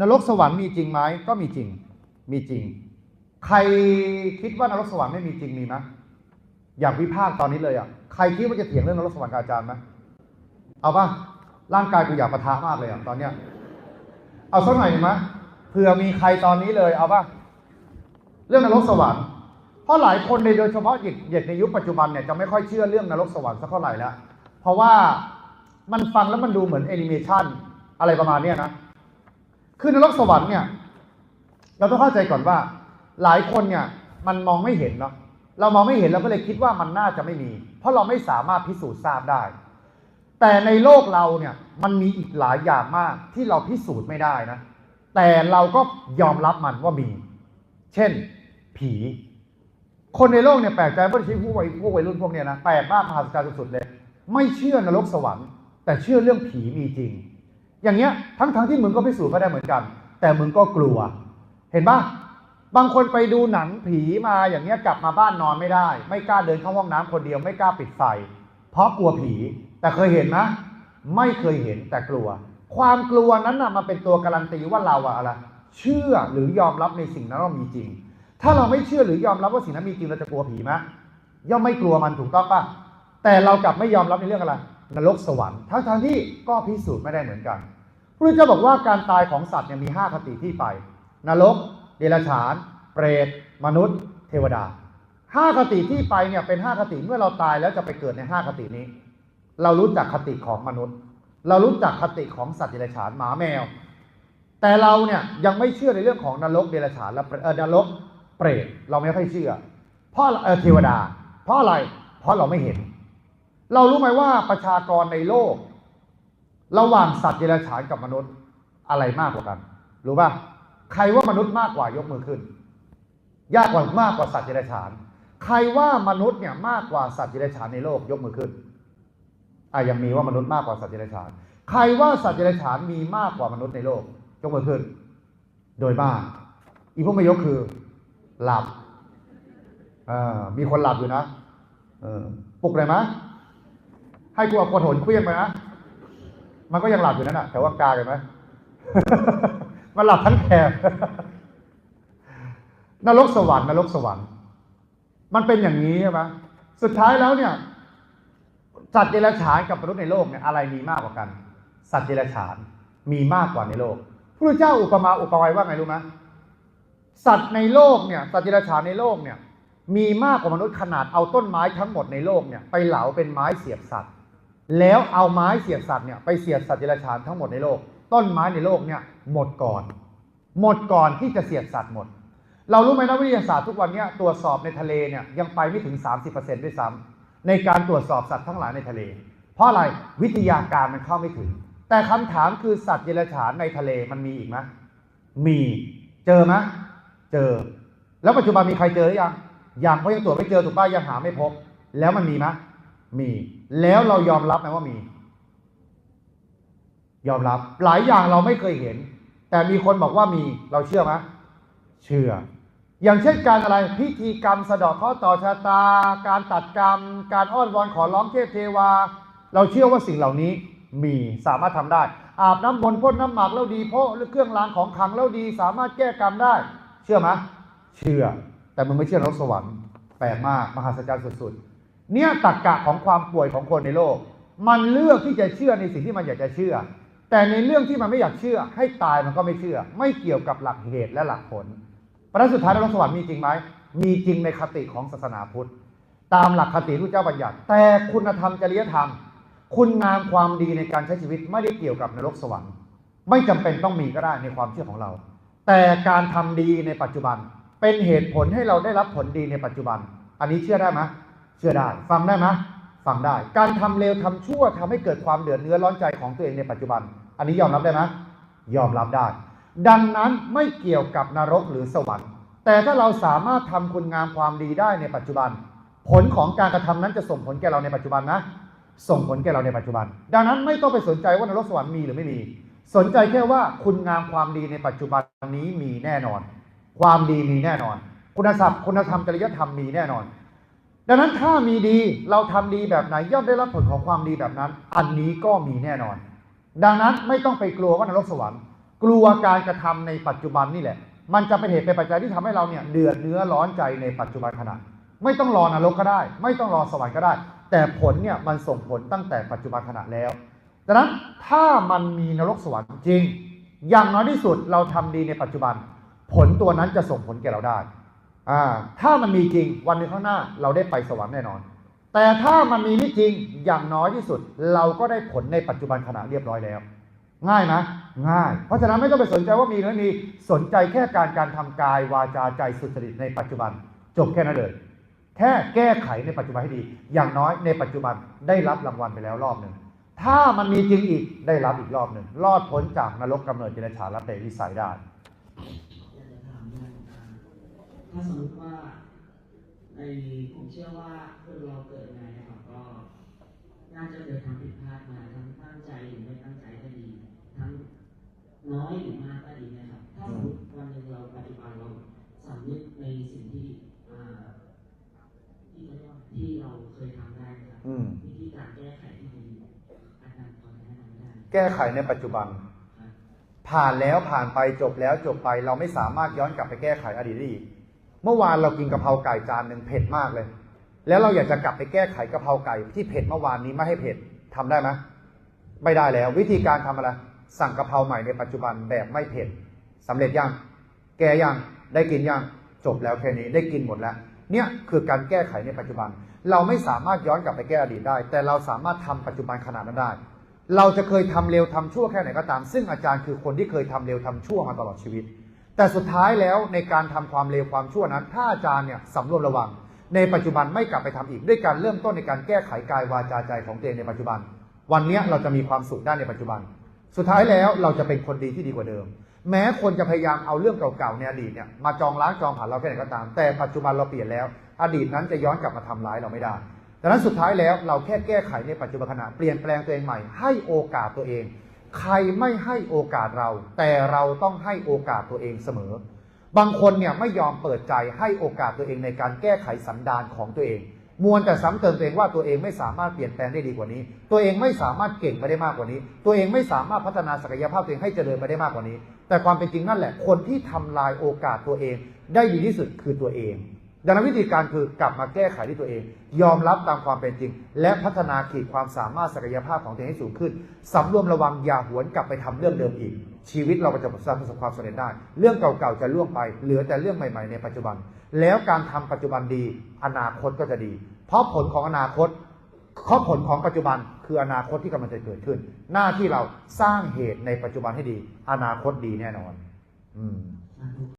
นรกสวรรค์มีจริงไหมก็มีจริง มีจริง ใครคิดว่านรกสวรรค์ไม่มีจริงมีไหมอยากวิพากษ์ตอนนี้เลยอะใครคิดว่าจะเถียงเรื่องนรกสวรรค์อาจารย์ไหมเอาป่ะร่างกายกูอยากปะทะมากเลยอะตอนเนี้ย เอาสักหน่อยไหมเผื่อมีใครตอนนี้เลย เอาป่ะเรื่องนรกสวรรค์เพราะหลายคนในโดยเฉพาะเด็กเด็กในยุคปัจจุบันเนี่ยจะไม่ค่อยเชื่อเรื่องนรกสวรรค์สักเท่าไหร่แล้วเพราะว่ามันฟังแล้วมันดูเหมือนแอนิเมชันอะไรประมาณเนี้ยนะ คือนรกสวรรค์เนี่ย เราต้องเข้าใจก่อนว่า หลายคนเนี่ยมันมองไม่เห็นเนาะเรามองไม่เห็นเราก็เลยคิดว่ามันน่าจะไม่มี เพราะเราไม่สามารถพิสูจน์ทราบได้ แต่ในโลกเราเนี่ยมันมีอีกหลายอย่างมากที่เราพิสูจน์ไม่ได้นะ แต่เราก็ยอมรับมันว่ามี เช่น ผี คนในโลกเนี่ยแปลกใจว่าชีวิตพวกวัยพวกวัยรุ่นพวกเนี้ยนะแปลกมากมหัศจรรย์สุดๆเลย ไม่เชื่อนรกสวรรค์ แต่เชื่อเรื่องผีมีจริง อย่างเงี้ยทั้งๆทที่มึงก็พิสูจน์ไม่ได้เหมือนกัน แต่มึงก็กลัว เห็นปะบางคนไปดูหนังผีมาอย่างเงี้ยกลับมาบ้านนอนไม่ได้ ไม่กล้าเดินเข้าห้องน้ำคนเดียวไม่กล้าปิดไฟเพราะกลัวผี แต่เคยเห็นไหมไม่เคยเห็นแต่กลัว ความกลัวนั้นน่ะมาเป็นตัวการันตีว่าเราอะอะไรเชื่อหรือยอมรับในสิ่งนั้นว่ามีจริง ถ้าเราไม่เชื่อหรือยอมรับว่าสิ่งนั้นมีจริงเราจะกลัวผีไหมย่อมไม่กลัวมันถูกต้องปะแต่เรากลับไม่ยอมรับในเรื่องอะไรนรกสวรรค์ทั้งทที่ก็พิสูจน์ไม่ได้เหมือนกัน พระเจ้าบอกว่าการตายของสัตว์เนี่ยมีห้าคติที่ไป นรก เดรัจฉาน เปรต มนุษย์ เทวดาห้าคติที่ไปเนี่ยเป็นห้าคติเมื่อเราตายแล้วจะไปเกิดในห้าคตินี้ เรารู้จักคติของมนุษย์ เรารู้จักคติของสัตว์เดรัจฉานหมาแมว แต่เราเนี่ยยังไม่เชื่อในเรื่องของนรกเดรัจฉานและเออนรกเปรตเราไม่ค่อยเชื่อ เพราะเออเทวดา เพราะอะไร เพราะเราไม่เห็น เรารู้ไหมว่าประชากรในโลก ระหว่างสัตว์เดรัจฉานกับมนุษย์อะไรมากกว่ากัน รู้ป่ะใครว่ามนุษย์มากกว่ายกมือขึ้น ยากกว่ามากกว่าสัตว์เดรัจฉาน ใครว่ามนุษย์เนี่ยมากกว่าสัตว์เดรัจฉานในโลกยกมือขึ้นอะยังมีว่ามนุษย์มากกว่าสัตว์เดรัจฉาน ใครว่าสัตว์เดรัจฉานมีมากกว่ามนุษย์ในโลกยกมือขึ้น โดยมาก อีพวกไม่ยกคือ หลับมีคนหลับอยู่นะปลุกเลยไหมให้กูเอากระโถนเคลี้ยงไปนะ มันก็ยังหลับอยู่นั่นแหะแต่ว่ากากันไหมมันหลับทั้งแถบนรกสวรรค์นรกสวรรค์ มันเป็นอย่างนี้ใช่ไหมสุดท้ายแล้วเนี่ยสัตว์เดรัจฉานกับมนุษย์ในโลกเนี่ยอะไรมีมากกว่ากัน สัตว์เดรัจฉานมีมากกว่าในโลกพระเจ้าอุปมาอุปไว้ว่าไงรู้ไหมสัตว์ในโลกเนี่ยสัตว์เดรัจฉานในโลกเนี่ยมีมากกว่ามนุษย์ขนาดเอาต้นไม้ทั้งหมดในโลกเนี่ยไปเหลาเป็นไม้เสียบสัตว์ แล้วเอาไม้เสียบสัตว์เนี่ยไปเสียบสัตว์เดรัจฉานทั้งหมดในโลก ต้นไม้ในโลกเนี่ยหมดก่อน หมดก่อนที่จะเสียบสัตว์หมด เรารู้ไหมนักวิทยาศาสตร์ทุกวันนี้ตรวจสอบในทะเลเนี่ยยังไปไม่ถึง 30%ด้วยซ้ำในการตรวจสอบสัตว์ทั้งหลายในทะเล เพราะอะไรวิทยาการมันเข้าไม่ถึง แต่คำถามคือสัตว์เดรัจฉานในทะเลมันมีอีกไหมมีเจอไหมเจอ แล้วปัจจุบันมีใครเจอหรือยังยังเพราะยังตรวจไม่เจอถูกป่ะยังหาไม่พบ แล้วมันมีไหม มี แล้วเรายอมรับไหมว่ามี ยอมรับ หลายอย่างเราไม่เคยเห็น แต่มีคนบอกว่ามีเราเชื่อไหมเชื่อ อย่างเช่นการอะไรพิธีกรรมสะเดอกข้อต่อชะตา การตัดกรรม การอ้อนวอนขอร้องเทพเทวา เราเชื่อว่าสิ่งเหล่านี้มีสามารถทำได้ อาบน้ำมนต์พ่นน้ำหมักแล้วดีเพราะเครื่องรางของขลังแล้วดีสามารถแก้กรรมได้ เชื่อไหมเชื่อ แต่มึงไม่เชื่อนรกสวรรค์แปลกมาก มหัศจรรย์สุดๆ เนี่ยตักกะของความป่วยของคนในโลก มันเลือกที่จะเชื่อในสิ่งที่มันอยากจะเชื่อ แต่ในเรื่องที่มันไม่อยากเชื่อ ให้ตายมันก็ไม่เชื่อ ไม่เกี่ยวกับหลักเหตุและหลักผลประการสุดท้ายในรกสวรรค์มีจริงไหมมีจริงในคติของศาสนาพุทธ ตามหลักคติที่เจ้าบัญญัติ แต่คุณธรรมจริยธรรม คุณงามความดีในการใช้ชีวิตไม่ได้เกี่ยวกับนรกสวรรค์ ไม่จำเป็นต้องมีก็ได้ในความเชื่อของเรา แต่การทำดีในปัจจุบันเป็นเหตุผลให้เราได้รับผลดีในปัจจุบัน อันนี้เชื่อได้ไหม ชื่อได้ ฟังได้ไหมฟังได้ การทำเลวทำชั่วทำให้เกิดความเดือดเนื้อร้อนใจของตัวเองในปัจจุบัน อันนี้ยอมรับได้ไหมยอมรับได้ ดังนั้นไม่เกี่ยวกับนรกหรือสวรรค์ แต่ถ้าเราสามารถทำคุณงามความดีได้ในปัจจุบัน ผลของการกระทำนั้นจะส่งผลแก่เราในปัจจุบันนะ ส่งผลแก่เราในปัจจุบัน ดังนั้นไม่ต้องไปสนใจว่านรกสวรรค์มีหรือไม่มี สนใจแค่ว่าคุณงามความดีในปัจจุบันนี้มีแน่นอน ความดีมีแน่นอน คุณศัพท์คุณธรรมจริยธรรมมีแน่นอน ดังนั้นถ้ามีดีเราทำดีแบบไหนย่อมได้รับผลของความดีแบบนั้น อันนี้ก็มีแน่นอน ดังนั้นไม่ต้องไปกลัวว่านรกสวรรค์ กลัวการกระทำในปัจจุบันนี่แหละ มันจะเป็นเหตุเป็นปัจจัยที่ทำให้เราเนี่ยเดือดเนื้อร้อนใจในปัจจุบันขณะไม่ต้องรอนรกก็ได้ ไม่ต้องรอสวรรค์ก็ได้ แต่ผลเนี่ยมันส่งผลตั้งแต่ปัจจุบันขณะแล้วดังนั้นถ้ามันมีนรกสวรรค์จริง อย่างน้อยที่สุดเราทำดีในปัจจุบัน ผลตัวนั้นจะส่งผลแก่เราได้ อ่าถ้ามันมีจริงวันหนึงข้างหน้าเราได้ไปสวรรค์แน่นอน แต่ถ้ามันมีไม่จริงอย่างน้อยที่สุด เราก็ได้ผลในปัจจุบันขณะเรียบร้อยแล้ว ง่ายไหมง่าย เพราะฉะนั้นไม่ต้องไปสนใจว่ามีหรือไม่มีสนใจแค่การการทำกายวาจาใจสุจริตในปัจจุบัน จบแค่นั้นเลยแค่แก้ไขในปัจจุบันให้ดี อย่างน้อยในปัจจุบันได้รับรางวัลไปแล้วรอบหนึ่งถ้ามันมีจริงอีกได้รับอีกรอบหนึ่งรอดพ้นจากนรกกำเนิดเจริญฉานและเปรตวิสัยได้ อยากจะถามว่าอ่า ถ้าสมมติว่าในผมเชื่อว่าคนเราเกิดมาเนี่ยครับก็ น่าจะเคยทำผิดพลาดมาทั้งตั้งใจหรือไม่ตั้งใจก็ดี ทั้งน้อยหรือมากก็ดีนะครับ ถ้าสมมติวันหนึ่งเราปฏิบัติเราสำนึกในสิ่งที่อ่าที่เขาเรียกว่าที่เราเคยทำได้นะครับอืมวิธีการแก้ไขที่ดีอาจารย์พอจะแนะนำได้ไหมแก้ไขในปัจจุบันครับผ่านแล้วผ่านไปจบแล้วจบไปเราไม่สามารถย้อนกลับไปแก้ไขอดีตได้อีก เมื่อวานเรากินกะเพราไก่จานหนึ่งเผ็ดมากเลย แล้วเราอยากจะกลับไปแก้ไขกะเพราไก่ที่เผ็ดเมื่อวานนี้ไม่ให้เผ็ดทำได้ไหมไม่ได้แล้ว วิธีการทำอะไร สั่งกะเพราใหม่ในปัจจุบันแบบไม่เผ็ดสำเร็จยังแก้ยังได้กินยังจบแล้วแค่นี้ได้กินหมดแล้ว เนี่ยคือการแก้ไขในปัจจุบัน เราไม่สามารถย้อนกลับไปแก้อดีตได้ แต่เราสามารถทำปัจจุบันขนาดนั้นได้ เราจะเคยทำเร็วทำชั่วแค่ไหนก็ตาม ซึ่งอาจารย์คือคนที่เคยทำเร็วทำชั่วมาตลอดชีวิต แต่สุดท้ายแล้วในการทำความเร็วความชั่วนั้น ถ้าอาจารย์เนี่ยสำรวมระวัง ในปัจจุบันไม่กลับไปทำอีกด้วยการเริ่มต้นในการแก้ไขกายวาจาใจของตัวเองในปัจจุบัน วันนี้เราจะมีความสุขได้ในปัจจุบัน สุดท้ายแล้วเราจะเป็นคนดีที่ดีกว่าเดิม แม้คนจะพยายามเอาเรื่องเก่าๆในอดีตเนี่ยมาจองล้างจองผ่านเราแค่ไหนก็ตาม แต่ปัจจุบันเราเปลี่ยนแล้ว อดีตนั้นจะย้อนกลับมาทำร้ายเราไม่ได้ดังนั้นสุดท้ายแล้วเราแค่แก้ไขในปัจจุบันขณะเปลี่ยนแปลงตัวเองใหม่ให้โอกาสตัวเอง ใครไม่ให้โอกาสเรา แต่เราต้องให้โอกาสตัวเองเสมอ บางคนเนี่ยไม่ยอมเปิดใจให้โอกาสตัวเองในการแก้ไขสันดานของตัวเอง มวนแต่ซ้ำเติมตัวเองว่าตัวเองไม่สามารถเปลี่ยนแปลงได้ดีกว่านี้ ตัวเองไม่สามารถเก่งไปได้มากกว่านี้ ตัวเองไม่สามารถพัฒนาศักยภาพตัวเองให้เจริญไปได้มากกว่านี้ แต่ความเป็นจริงนั่นแหละ คนที่ทำลายโอกาสตัวเอง ได้ดีที่สุดคือตัวเอง ดังนั้นวิธีการคือกลับมาแก้ไขที่ตัวเอง ยอมรับตามความเป็นจริง และพัฒนาขีดความสามารถศักยภาพของตัวเองให้สูงขึ้นสำรวมระวังอย่าหวนกลับไปทำเรื่องเดิมอีก ชีวิตเราจะประสบความสำเร็จได้ เรื่องเก่าๆจะล่วงไป เหลือแต่เรื่องใหม่ๆ ในปัจจุบัน แล้วการทำปัจจุบันดี อนาคตก็จะดี เพราะผลของอนาคตข้อผลของปัจจุบันคืออนาคตที่กำลังจะเกิดขึ้น หน้าที่เราสร้างเหตุในปัจจุบันให้ดี อนาคตดีแน่นอน